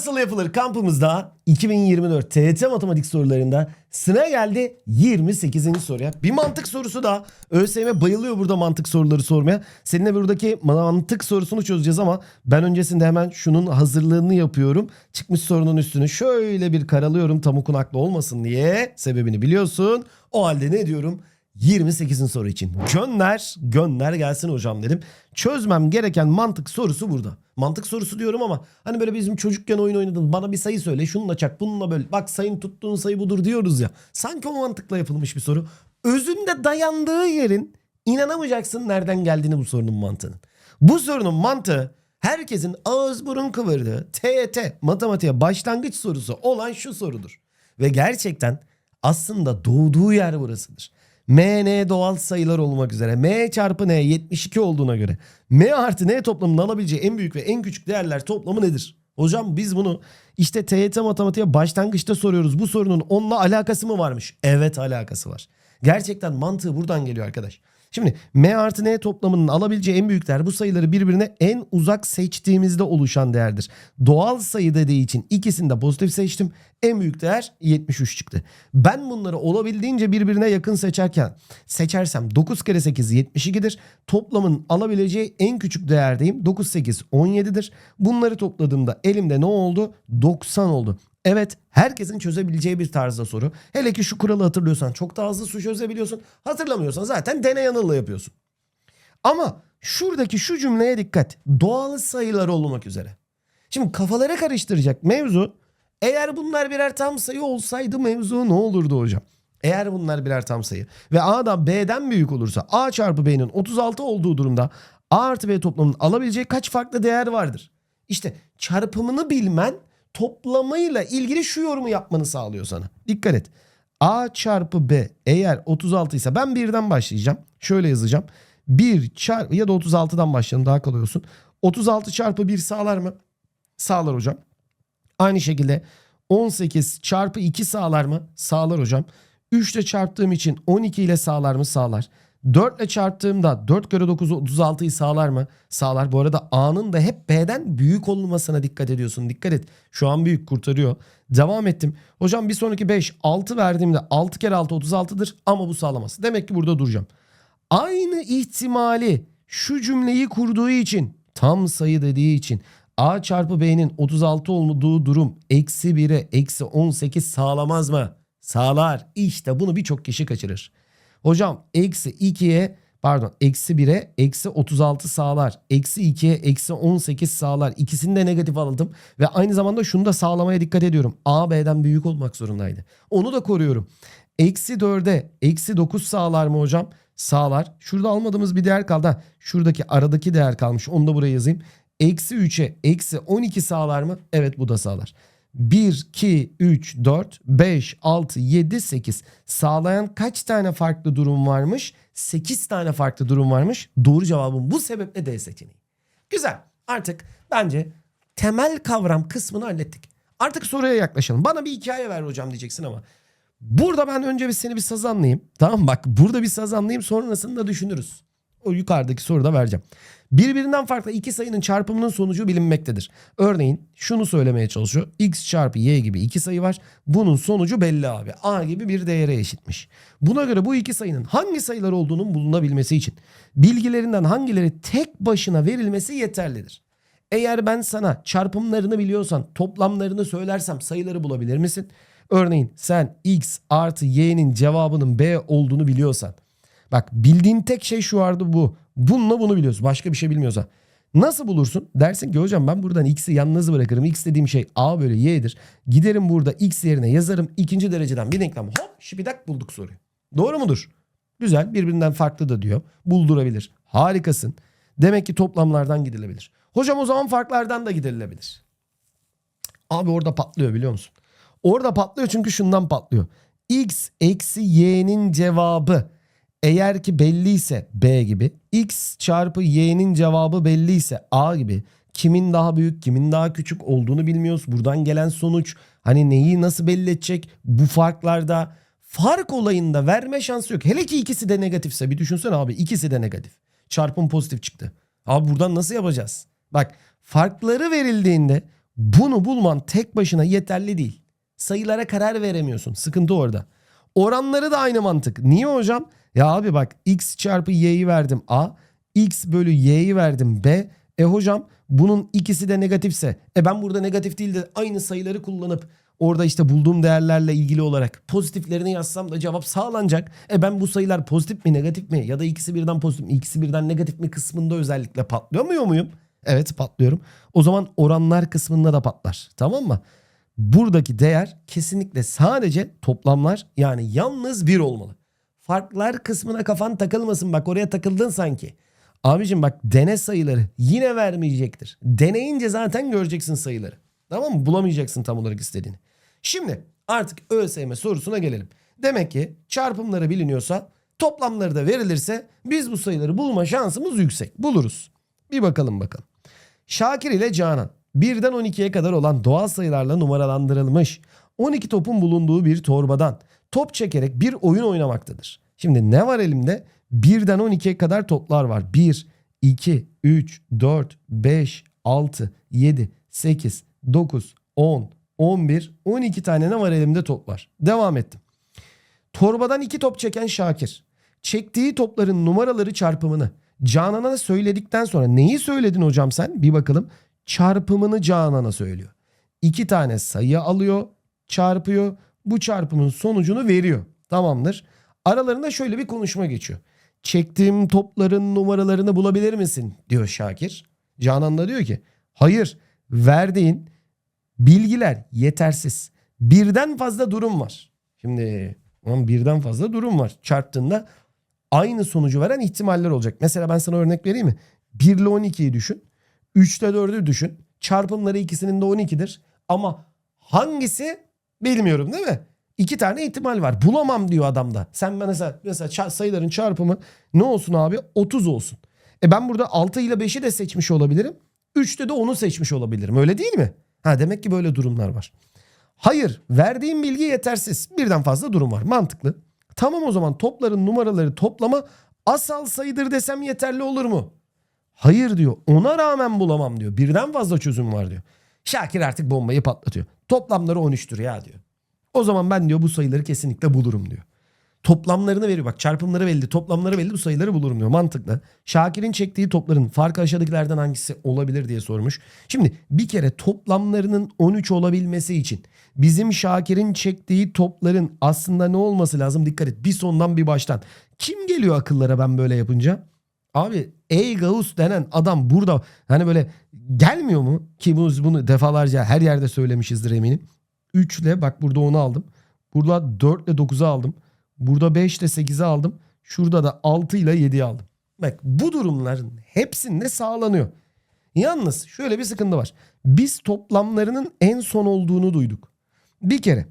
nasıl yapılır kampımızda 2024 TYT matematik sorularında sıra geldi 28. soruya. Bir mantık sorusu da ÖSYM bayılıyor burada mantık soruları sormaya. Seninle buradaki mantık sorusunu çözeceğiz ama ben öncesinde hemen şunun hazırlığını yapıyorum. Çıkmış sorunun üstünü şöyle bir karalıyorum tam okunaklı olmasın diye. Sebebini biliyorsun. O halde ne diyorum? 28. soru için. Gönder, gönder gelsin hocam dedim. Çözmem gereken mantık sorusu burada. Mantık sorusu diyorum ama hani böyle bizim çocukken oyun oynadın. Bana bir sayı söyle, şununla çak, bununla böyle. Bak sayın tuttuğun sayı budur diyoruz ya. Sanki o mantıkla yapılmış bir soru. Özünde dayandığı yerin inanamayacaksın nereden geldiğini bu sorunun mantığının. Bu sorunun mantığı herkesin ağız burun kıvırdığı TET matematiğe başlangıç sorusu olan şu sorudur. Ve gerçekten aslında doğduğu yer burasıdır. M, N doğal sayılar olmak üzere M çarpı N 72 olduğuna göre M artı N toplamının alabileceği en büyük ve en küçük değerler toplamı nedir? Hocam biz bunu işte TYT matematiğe başlangıçta soruyoruz. Bu sorunun onunla alakası mı varmış? Evet alakası var. Gerçekten mantığı buradan geliyor arkadaş. Şimdi M artı N toplamının alabileceği en büyük değer bu sayıları birbirine en uzak seçtiğimizde oluşan değerdir. Doğal sayı dediği için ikisini de pozitif seçtim. En büyük değer 73 çıktı. Ben bunları olabildiğince birbirine yakın seçerken seçersem 9 kere 8 72'dir. Toplamın alabileceği en küçük değerdeyim. 9 8 17'dir. Bunları topladığımda elimde ne oldu? 90 oldu. Evet herkesin çözebileceği bir tarzda soru. Hele ki şu kuralı hatırlıyorsan çok daha hızlı su çözebiliyorsun. Hatırlamıyorsan zaten deney yanılla yapıyorsun. Ama şuradaki şu cümleye dikkat. Doğal sayılar olmak üzere. Şimdi kafaları karıştıracak mevzu eğer bunlar birer tam sayı olsaydı mevzu ne olurdu hocam? Eğer bunlar birer tam sayı ve A da B'den büyük olursa A çarpı B'nin 36 olduğu durumda A artı B toplamının alabileceği kaç farklı değer vardır? İşte çarpımını bilmen toplamıyla ilgili şu yorumu yapmanı sağlıyor sana. Dikkat et. A çarpı B eğer 36 ise ben birden başlayacağım. Şöyle yazacağım. 1 çarpı ya da 36'dan başlayalım daha kolay olsun. 36 çarpı 1 sağlar mı? Sağlar hocam. Aynı şekilde 18 çarpı 2 sağlar mı? Sağlar hocam. 3 ile çarptığım için 12 ile sağlar mı? Sağlar. 4 ile çarptığımda 4 kere 9 36'yı sağlar mı? Sağlar. Bu arada A'nın da hep B'den büyük olmasına dikkat ediyorsun. Dikkat et. Şu an büyük kurtarıyor. Devam ettim. Hocam bir sonraki 5 6 verdiğimde 6 kere 6 36'dır ama bu sağlamaz. Demek ki burada duracağım. Aynı ihtimali şu cümleyi kurduğu için tam sayı dediği için A çarpı B'nin 36 olduğu durum eksi 1'e eksi 18 sağlamaz mı? Sağlar. İşte bunu birçok kişi kaçırır. Hocam eksi 2'ye pardon eksi 1'e eksi 36 sağlar. Eksi 2'ye eksi 18 sağlar. İkisini de negatif aldım. Ve aynı zamanda şunu da sağlamaya dikkat ediyorum. A B'den büyük olmak zorundaydı. Onu da koruyorum. Eksi 4'e eksi 9 sağlar mı hocam? Sağlar. Şurada almadığımız bir değer kaldı. Şuradaki aradaki değer kalmış. Onu da buraya yazayım. Eksi 3'e eksi 12 sağlar mı? Evet bu da sağlar. 1, 2, 3, 4, 5, 6, 7, 8 sağlayan kaç tane farklı durum varmış? 8 tane farklı durum varmış. Doğru cevabım bu sebeple D seçeneği. Güzel. Artık bence temel kavram kısmını hallettik. Artık soruya yaklaşalım. Bana bir hikaye ver hocam diyeceksin ama. Burada ben önce bir seni bir saz anlayayım. Tamam bak burada bir saz anlayayım sonrasında düşünürüz. O yukarıdaki soruda vereceğim. Birbirinden farklı iki sayının çarpımının sonucu bilinmektedir. Örneğin şunu söylemeye çalışıyor. X çarpı Y gibi iki sayı var. Bunun sonucu belli abi. A gibi bir değere eşitmiş. Buna göre bu iki sayının hangi sayılar olduğunun bulunabilmesi için bilgilerinden hangileri tek başına verilmesi yeterlidir. Eğer ben sana çarpımlarını biliyorsan toplamlarını söylersem sayıları bulabilir misin? Örneğin sen x artı y'nin cevabının b olduğunu biliyorsan. Bak bildiğin tek şey şu vardı bu. Bununla bunu biliyorsun. Başka bir şey bilmiyorsan. Nasıl bulursun? Dersin ki hocam ben buradan x'i yalnız bırakırım. x dediğim şey a bölü y'dir. Giderim burada x yerine yazarım. ikinci dereceden bir denklem hop şipidak bulduk soruyu. Doğru mudur? Güzel birbirinden farklı da diyor. Buldurabilir. Harikasın. Demek ki toplamlardan gidilebilir. Hocam o zaman farklardan da gidilebilir. Abi orada patlıyor biliyor musun? Orada patlıyor çünkü şundan patlıyor. X eksi y'nin cevabı eğer ki belliyse B gibi. X çarpı y'nin cevabı belliyse A gibi. Kimin daha büyük kimin daha küçük olduğunu bilmiyoruz. Buradan gelen sonuç hani neyi nasıl belli edecek bu farklarda. Fark olayında verme şansı yok. Hele ki ikisi de negatifse bir düşünsene abi ikisi de negatif. Çarpım pozitif çıktı. Abi buradan nasıl yapacağız? Bak farkları verildiğinde Bunu bulman tek başına yeterli değil. Sayılara karar veremiyorsun. Sıkıntı orada. Oranları da aynı mantık. Niye hocam? Ya abi bak x çarpı y'yi verdim a. x bölü y'yi verdim b. E hocam bunun ikisi de negatifse. E ben burada negatif değil de aynı sayıları kullanıp orada işte bulduğum değerlerle ilgili olarak pozitiflerini yazsam da cevap sağlanacak. E ben bu sayılar pozitif mi negatif mi ya da ikisi birden pozitif mi ikisi birden negatif mi kısmında özellikle patlıyor muyum? Evet patlıyorum. O zaman oranlar kısmında da patlar. Tamam mı? Buradaki değer kesinlikle sadece toplamlar yani yalnız bir olmalı. Farklar kısmına kafan takılmasın bak oraya takıldın sanki. Abicim bak dene sayıları yine vermeyecektir. Deneyince zaten göreceksin sayıları. Tamam mı? Bulamayacaksın tam olarak istediğini. Şimdi artık ÖSYM sorusuna gelelim. Demek ki çarpımları biliniyorsa toplamları da verilirse biz bu sayıları bulma şansımız yüksek. Buluruz. Bir bakalım bakalım. Şakir ile Canan birden 12'ye kadar olan doğal sayılarla numaralandırılmış 12 topun bulunduğu bir torbadan top çekerek bir oyun oynamaktadır. Şimdi ne var elimde? Birden 12'ye kadar toplar var. 1, 2, 3, 4, 5, 6, 7, 8, 9, 10, 11, 12 tane ne var elimde top var. Devam ettim. Torbadan iki top çeken Şakir. Çektiği topların numaraları çarpımını Canan'a söyledikten sonra neyi söyledin hocam sen? Bir bakalım. Çarpımını Canan'a söylüyor. İki tane sayı alıyor, çarpıyor. Bu çarpımın sonucunu veriyor. Tamamdır. Aralarında şöyle bir konuşma geçiyor. Çektiğim topların numaralarını bulabilir misin? diyor Şakir. Canan da diyor ki hayır verdiğin bilgiler yetersiz. Birden fazla durum var. Şimdi birden fazla durum var. Çarptığında aynı sonucu veren ihtimaller olacak. Mesela ben sana örnek vereyim mi? 1 ile 12'yi düşün. 3 ile 4'ü düşün. Çarpımları ikisinin de 12'dir. Ama hangisi bilmiyorum değil mi? İki tane ihtimal var. Bulamam diyor adamda. Sen mesela, mesela sayıların çarpımı ne olsun abi? 30 olsun. E ben burada 6 ile 5'i de seçmiş olabilirim. 3'te de 10'u seçmiş olabilirim. Öyle değil mi? Ha demek ki böyle durumlar var. Hayır, verdiğim bilgi yetersiz. Birden fazla durum var. Mantıklı. Tamam o zaman topların numaraları toplama asal sayıdır desem yeterli olur mu? Hayır diyor. Ona rağmen bulamam diyor. Birden fazla çözüm var diyor. Şakir artık bombayı patlatıyor. Toplamları 13'tür ya diyor. O zaman ben diyor bu sayıları kesinlikle bulurum diyor. Toplamlarını veriyor. Bak çarpımları belli, toplamları belli bu sayıları bulurum diyor. Mantıklı. Şakir'in çektiği topların farkı aşağıdakilerden hangisi olabilir diye sormuş. Şimdi bir kere toplamlarının 13 olabilmesi için bizim Şakir'in çektiği topların aslında ne olması lazım? Dikkat et. Bir sondan bir baştan. Kim geliyor akıllara ben böyle yapınca? Abi Ey Gauss denen adam burada hani böyle gelmiyor mu? Ki bunu, bunu defalarca her yerde söylemişizdir eminim. 3 ile bak burada 10'u aldım. Burada 4 ile 9'u aldım. Burada 5 ile 8'i aldım. Şurada da 6 ile 7'yi aldım. Bak bu durumların hepsinde sağlanıyor. Yalnız şöyle bir sıkıntı var. Biz toplamlarının en son olduğunu duyduk. Bir kere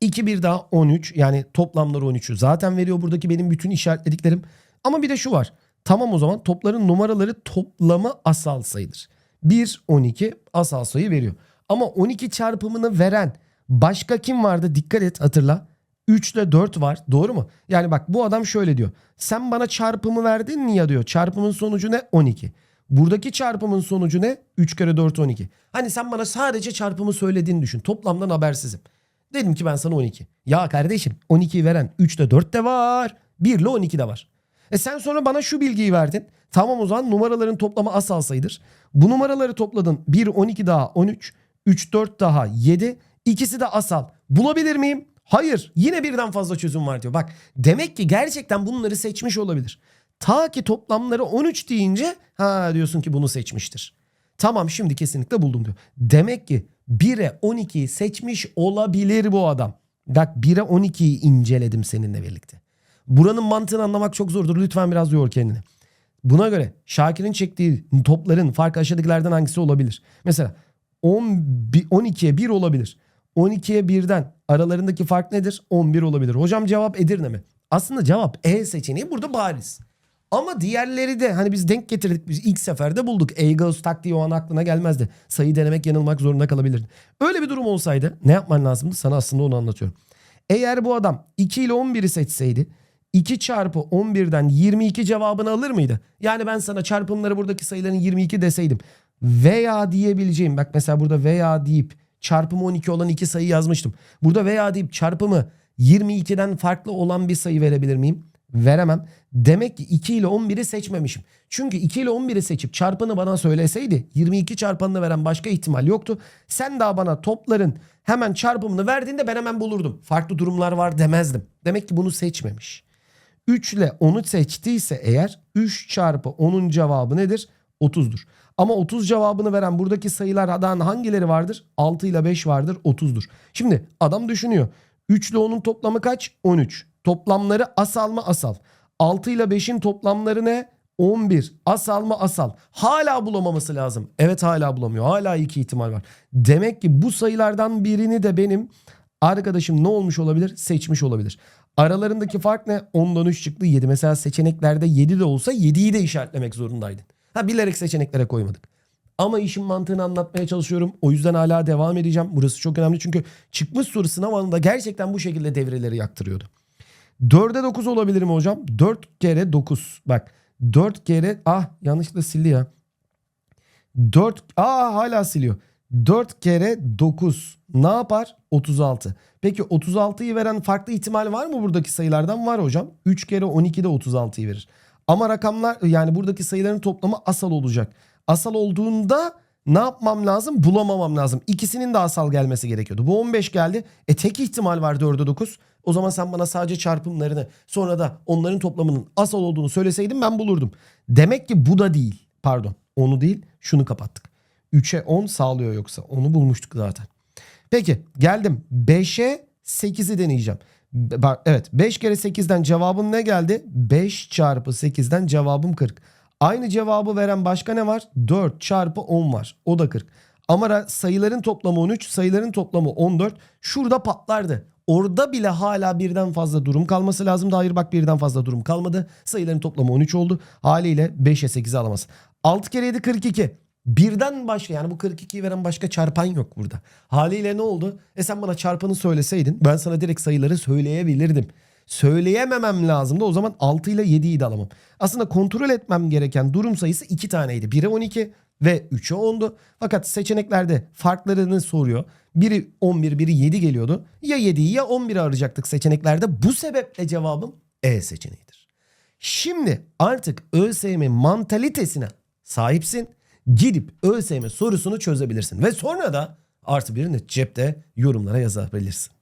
2 bir daha 13 yani toplamları 13'ü zaten veriyor buradaki benim bütün işaretlediklerim. Ama bir de şu var. Tamam o zaman topların numaraları toplamı asal sayıdır. 1 12 asal sayı veriyor. Ama 12 çarpımını veren başka kim vardı? Dikkat et hatırla. 3 ile 4 var. Doğru mu? Yani bak bu adam şöyle diyor. Sen bana çarpımı verdin mi ya diyor. Çarpımın sonucu ne? 12. Buradaki çarpımın sonucu ne? 3 kere 4 12. Hani sen bana sadece çarpımı söylediğini düşün. Toplamdan habersizim. Dedim ki ben sana 12. Ya kardeşim 12'yi veren 3 de 4 de var. 1 ile 12 de var. E sen sonra bana şu bilgiyi verdin. Tamam o zaman numaraların toplamı asal sayıdır. Bu numaraları topladın. 1 12 daha 13. 3 4 daha 7. İkisi de asal. Bulabilir miyim? Hayır. Yine birden fazla çözüm var diyor. Bak demek ki gerçekten bunları seçmiş olabilir. Ta ki toplamları 13 deyince ha diyorsun ki bunu seçmiştir. Tamam şimdi kesinlikle buldum diyor. Demek ki 1'e 12'yi seçmiş olabilir bu adam. Bak 1'e 12'yi inceledim seninle birlikte. Buranın mantığını anlamak çok zordur. Lütfen biraz yor kendini. Buna göre Şakir'in çektiği topların farkı aşağıdakilerden hangisi olabilir? Mesela 10, 12'ye 1 olabilir. 12'ye 1'den aralarındaki fark nedir? 11 olabilir. Hocam cevap Edirne mi? Aslında cevap E seçeneği burada bariz. Ama diğerleri de hani biz denk getirdik. Biz ilk seferde bulduk. Eagles taktiği o an aklına gelmezdi. Sayı denemek yanılmak zorunda kalabilirdi. Öyle bir durum olsaydı ne yapman lazımdı? Sana aslında onu anlatıyorum. Eğer bu adam 2 ile 11'i seçseydi 2 çarpı 11'den 22 cevabını alır mıydı? Yani ben sana çarpımları buradaki sayıların 22 deseydim. veya diyebileceğim bak mesela burada veya deyip çarpımı 12 olan iki sayı yazmıştım. Burada veya deyip çarpımı 22'den farklı olan bir sayı verebilir miyim? Veremem. Demek ki 2 ile 11'i seçmemişim. Çünkü 2 ile 11'i seçip çarpanı bana söyleseydi 22 çarpanını veren başka ihtimal yoktu. Sen daha bana topların hemen çarpımını verdiğinde ben hemen bulurdum. Farklı durumlar var demezdim. Demek ki bunu seçmemiş. 3 ile 10'u seçtiyse eğer 3 çarpı 10'un cevabı nedir? 30'dur. Ama 30 cevabını veren buradaki sayılardan hangileri vardır? 6 ile 5 vardır 30'dur. Şimdi adam düşünüyor. 3 ile 10'un toplamı kaç? 13. Toplamları asal mı asal. 6 ile 5'in toplamları ne? 11. Asal mı asal. Hala bulamaması lazım. Evet hala bulamıyor. Hala iki ihtimal var. Demek ki bu sayılardan birini de benim arkadaşım ne olmuş olabilir? Seçmiş olabilir. Aralarındaki fark ne? 10'dan 3 çıktı 7. Mesela seçeneklerde 7 de olsa 7'yi de işaretlemek zorundaydın. Ha bilerek seçeneklere koymadık. Ama işin mantığını anlatmaya çalışıyorum. O yüzden hala devam edeceğim. Burası çok önemli çünkü çıkmış soru sınav alanında gerçekten bu şekilde devreleri yaktırıyordu. 4'e 9 olabilir mi hocam? 4 kere 9. Bak 4 kere ah yanlışlıkla sildi ya. 4 aa hala siliyor. 4 kere 9 ne yapar? 36. Peki 36'yı veren farklı ihtimal var mı buradaki sayılardan? Var hocam. 3 kere 12 de 36'yı verir. Ama rakamlar yani buradaki sayıların toplamı asal olacak. Asal olduğunda ne yapmam lazım? Bulamamam lazım. İkisinin de asal gelmesi gerekiyordu. Bu 15 geldi. E tek ihtimal var 4'e 9. O zaman sen bana sadece çarpımlarını sonra da onların toplamının asal olduğunu söyleseydin ben bulurdum. Demek ki bu da değil. Pardon onu değil şunu kapattık. 3'e 10 sağlıyor yoksa. Onu bulmuştuk zaten. Peki geldim. 5'e 8'i deneyeceğim. Evet 5 kere 8'den cevabım ne geldi? 5 çarpı 8'den cevabım 40. Aynı cevabı veren başka ne var? 4 çarpı 10 var. O da 40. Ama sayıların toplamı 13, sayıların toplamı 14. Şurada patlardı. Orada bile hala birden fazla durum kalması lazım. Hayır bak birden fazla durum kalmadı. Sayıların toplamı 13 oldu. Haliyle 5'e 8'i alamaz. 6 kere 7 42. Birden başka yani bu 42'yi veren başka çarpan yok burada. Haliyle ne oldu? E sen bana çarpanı söyleseydin ben sana direkt sayıları söyleyebilirdim. Söyleyememem lazımdı o zaman 6 ile 7'yi de alamam. Aslında kontrol etmem gereken durum sayısı 2 taneydi. 1'e 12 ve 3'e 10'du. Fakat seçeneklerde farklarını soruyor. Biri 11 biri 7 geliyordu. Ya 7'yi ya 11'i arayacaktık seçeneklerde. Bu sebeple cevabım E seçeneğidir. Şimdi artık ÖSYM mantalitesine sahipsin. Gidip ÖSYM sorusunu çözebilirsin. Ve sonra da artı birini cepte yorumlara yazabilirsin.